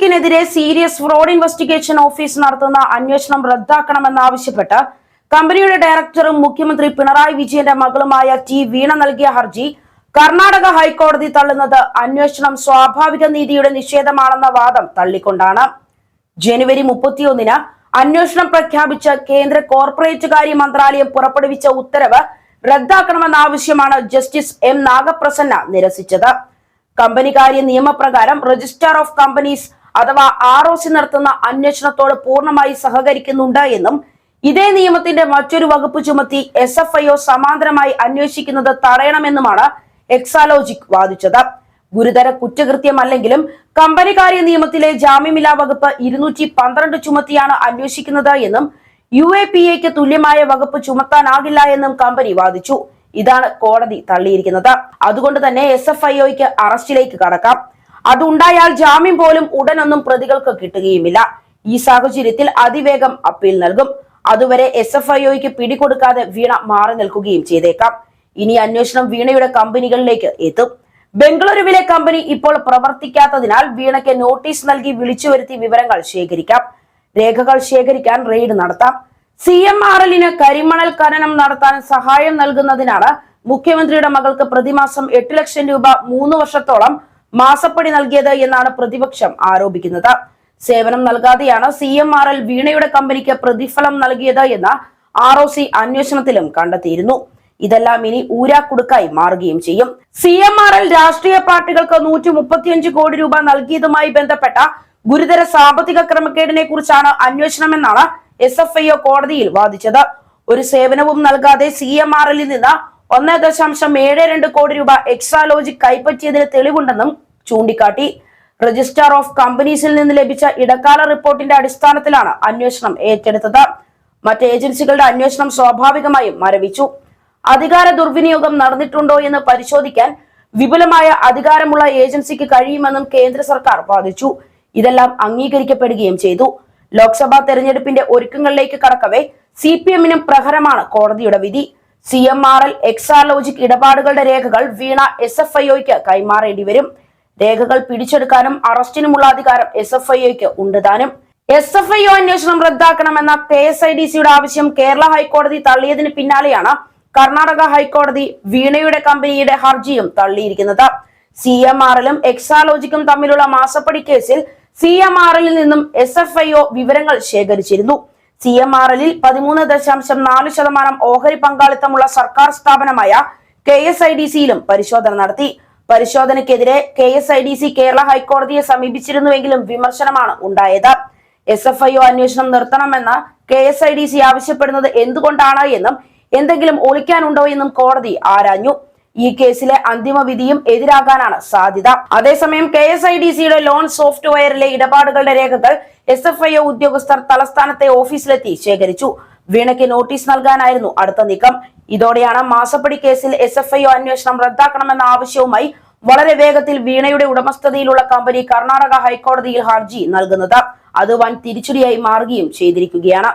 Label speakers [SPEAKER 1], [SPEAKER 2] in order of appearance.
[SPEAKER 1] എക്സാലോജിക്കിനെതിരെ serious fraud investigation office നടത്തുന്ന അന്വേഷണം റദ്ദാക്കണമെന്നാവശ്യപ്പെട്ട് കമ്പനിയുടെ ഡയറക്ടറും മുഖ്യമന്ത്രി പിണറായി വിജയന്റെ മകളുമായ ടി വീണ നൽകിയ ഹർജി കർണാടക ഹൈക്കോടതി തള്ളുന്നത് അന്വേഷണം സ്വാഭാവിക നീതിയുടെ നിഷേധമാണെന്ന വാദം തള്ളിക്കൊണ്ടാണ്. ജനുവരി മുപ്പത്തിയൊന്നിന് അന്വേഷണം പ്രഖ്യാപിച്ച കേന്ദ്ര കോർപ്പറേറ്റ് കാര്യ മന്ത്രാലയം പുറപ്പെടുവിച്ച ഉത്തരവ് റദ്ദാക്കണമെന്ന ജസ്റ്റിസ് എം നാഗപ്രസന്ന നിരസിച്ചത്. കമ്പനികാര്യ നിയമപ്രകാരം രജിസ്ട്രാർ ഓഫ് കമ്പനീസ് അഥവാ ആർ ഒ സി നടത്തുന്ന അന്വേഷണത്തോട് പൂർണമായി സഹകരിക്കുന്നുണ്ട് എന്നും ഇതേ നിയമത്തിന്റെ മറ്റൊരു വകുപ്പ് ചുമത്തി എസ് എഫ് ഐ ഒ സമാന്തരമായി അന്വേഷിക്കുന്നത് തടയണമെന്നുമാണ് എക്സാലോജിക് വാദിച്ചത്. ഗുരുതര കുറ്റകൃത്യമല്ലെങ്കിലും കമ്പനികാര്യ നിയമത്തിലെ ജാമ്യമില്ലാ വകുപ്പ് ഇരുന്നൂറ്റി പന്ത്രണ്ട് ചുമത്തിയാണ് അന്വേഷിക്കുന്നത് എന്നും യു എ പി എക്ക് തുല്യമായ വകുപ്പ് ചുമത്താനാകില്ല എന്നും കമ്പനി വാദിച്ചു. ഇതാണ് കോടതി തള്ളിയിരിക്കുന്നത്. അതുകൊണ്ട് തന്നെ എസ് എഫ് ഐ ഒക്ക് അറസ്റ്റിലേക്ക് കടക്കാം. അതുണ്ടായാൽ ജാമ്യം പോലും ഉടനൊന്നും പ്രതികൾക്ക് കിട്ടുകയുമില്ല. ഈ സാഹചര്യത്തിൽ അതിവേഗം അപ്പീൽ നൽകും. അതുവരെ എസ് എഫ് ഐ ഒക്ക് പിടികൊടുക്കാതെ വീണ മാറി നിൽക്കുകയും ചെയ്തേക്കാം. ഇനി അന്വേഷണം വീണയുടെ കമ്പനികളിലേക്ക് എത്തും. ബംഗളൂരുവിലെ കമ്പനി ഇപ്പോൾ പ്രവർത്തിക്കാത്തതിനാൽ വീണയ്ക്ക് നോട്ടീസ് നൽകി വിളിച്ചു വരുത്തി വിവരങ്ങൾ ശേഖരിക്കാം. രേഖകൾ ശേഖരിക്കാൻ റെയ്ഡ് നടത്താം. സി എം ആർ എല്ലിന് കരിമണൽ ഖനനം നടത്താൻ സഹായം നൽകുന്നതിനാണ് മുഖ്യമന്ത്രിയുടെ മകൾക്ക് പ്രതിമാസം എട്ട് ലക്ഷം രൂപ മൂന്ന് വർഷത്തോളം മാസപ്പടി നൽകിയത് എന്നാണ് പ്രതിപക്ഷം ആരോപിക്കുന്നത്. സേവനം നൽകാതെയാണ് സി എം ആർ എൽ വീണയുടെ കമ്പനിക്ക് പ്രതിഫലം നൽകിയത് എന്ന് ആർ ഒ സി അന്വേഷണത്തിലും കണ്ടെത്തിയിരുന്നു. ഇതെല്ലാം ഇനി ഊരാക്കുടുക്കായി മാറുകയും ചെയ്യും. സി എം ആർ എൽ രാഷ്ട്രീയ പാർട്ടികൾക്ക് നൂറ്റി മുപ്പത്തിയഞ്ച് കോടി രൂപ നൽകിയതുമായി ബന്ധപ്പെട്ട ഗുരുതര സാമ്പത്തിക ക്രമക്കേടിനെ കുറിച്ചാണ് അന്വേഷണമെന്നാണ് എസ് എഫ് ഐ ഒ കോടതിയിൽ വാദിച്ചത്. ഒരു സേവനവും നൽകാതെ സി എം ആർ എല്ലിൽ നിന്ന് ഒന്ന് ദശാംശം ഏഴ് രണ്ട് കോടി രൂപ എക്സ്ട്രാ ലോജിക് കൈപ്പറ്റിയതിന് തെളിവുണ്ടെന്നും ചൂണ്ടിക്കാട്ടി. രജിസ്ട്രാർ ഓഫ് കമ്പനീസിൽ നിന്ന് ലഭിച്ച ഇടക്കാല റിപ്പോർട്ടിന്റെ അടിസ്ഥാനത്തിലാണ് അന്വേഷണം ഏറ്റെടുത്തത്. മറ്റ് ഏജൻസികളുടെ അന്വേഷണം സ്വാഭാവികമായും മരവിച്ചു. അധികാര ദുർവിനിയോഗം നടന്നിട്ടുണ്ടോ എന്ന് പരിശോധിക്കാൻ വിപുലമായ അധികാരമുള്ള ഏജൻസിക്ക് കഴിയുമെന്നും കേന്ദ്ര സർക്കാർ വാദിച്ചു. ഇതെല്ലാം അംഗീകരിക്കപ്പെടുകയും ചെയ്തു. ലോക്സഭാ തെരഞ്ഞെടുപ്പിന്റെ ഒരുക്കങ്ങളിലേക്ക് കടക്കവേ സി പി എമ്മിനും പ്രഹരമാണ് കോടതിയുടെ വിധി. C M R L Exalogic ഇടപാടുകളുടെ രേഖകൾ വീണ എസ് എഫ് ഐ ഒക്ക് കൈമാറേണ്ടി വരും. രേഖകൾ പിടിച്ചെടുക്കാനും അറസ്റ്റിനുമുള്ള അധികാരം എസ് എഫ് ഐ ഒക്ക് ഉണ്ട് താനും എസ് എഫ് ഐ ഒ അന്വേഷണം റദ്ദാക്കണമെന്ന കെ എസ് ഐ ഡി സിയുടെ ആവശ്യം കേരള ഹൈക്കോടതി തള്ളിയതിന് പിന്നാലെയാണ് കർണാടക ഹൈക്കോടതി വീണയുടെ കമ്പനിയുടെ ഹർജിയും തള്ളിയിരിക്കുന്നത്. സി എം ആർ എല്ലും എക്സാലോജിക്കും തമ്മിലുള്ള മാസപ്പടി കേസിൽ സി എം ആർ എല്ലിൽ നിന്നും എസ് എഫ് ഐ ഒ വിവരങ്ങൾ ശേഖരിച്ചിരുന്നു. സി എം ആർ എല്ലിൽ പതിമൂന്ന് ദശാംശം നാല് ശതമാനം ഓഹരി പങ്കാളിത്തമുള്ള സർക്കാർ സ്ഥാപനമായ കെ എസ് ഐ ഡി സിയിലും പരിശോധന നടത്തി. പരിശോധനയ്ക്കെതിരെ K S I D C Kerala ഹൈക്കോടതിയെ സമീപിച്ചിരുന്നുവെങ്കിലും വിമർശനമാണ് ഉണ്ടായത്. എസ് എഫ് ഐ ഒ അന്വേഷണം നിർത്തണമെന്ന് K S I D C ആവശ്യപ്പെടുന്നത് എന്തുകൊണ്ടാണ് എന്നും എന്തെങ്കിലും ഒളിക്കാനുണ്ടോ എന്നും കോടതി ആരാഞ്ഞു. ഈ കേസിലെ അന്തിമ വിധിയും എതിരാകാനാണ് സാധ്യത. അതേസമയം കെ എസ് ഐ ഡി സിയുടെ ലോൺ സോഫ്റ്റ്വെയറിലെ ഇടപാടുകളുടെ രേഖകൾ എസ് എഫ് ഐ ഒ ഉദ്യോഗസ്ഥർ തലസ്ഥാനത്തെ ഓഫീസിലെത്തി ശേഖരിച്ചു. വീണയ്ക്ക് നോട്ടീസ് നൽകാനായിരുന്നു അടുത്ത നീക്കം. ഇതോടെയാണ് മാസപ്പടി കേസിൽ എസ് എഫ് ഐ ഒ അന്വേഷണം റദ്ദാക്കണമെന്ന ആവശ്യവുമായി വളരെ വേഗത്തിൽ വീണയുടെ ഉടമസ്ഥതയിലുള്ള കമ്പനി കർണാടക ഹൈക്കോടതിയിൽ ഹർജി നൽകുന്നത്. അത് വൻ തിരിച്ചടിയായി മാറുകയും ചെയ്തിരിക്കുകയാണ്.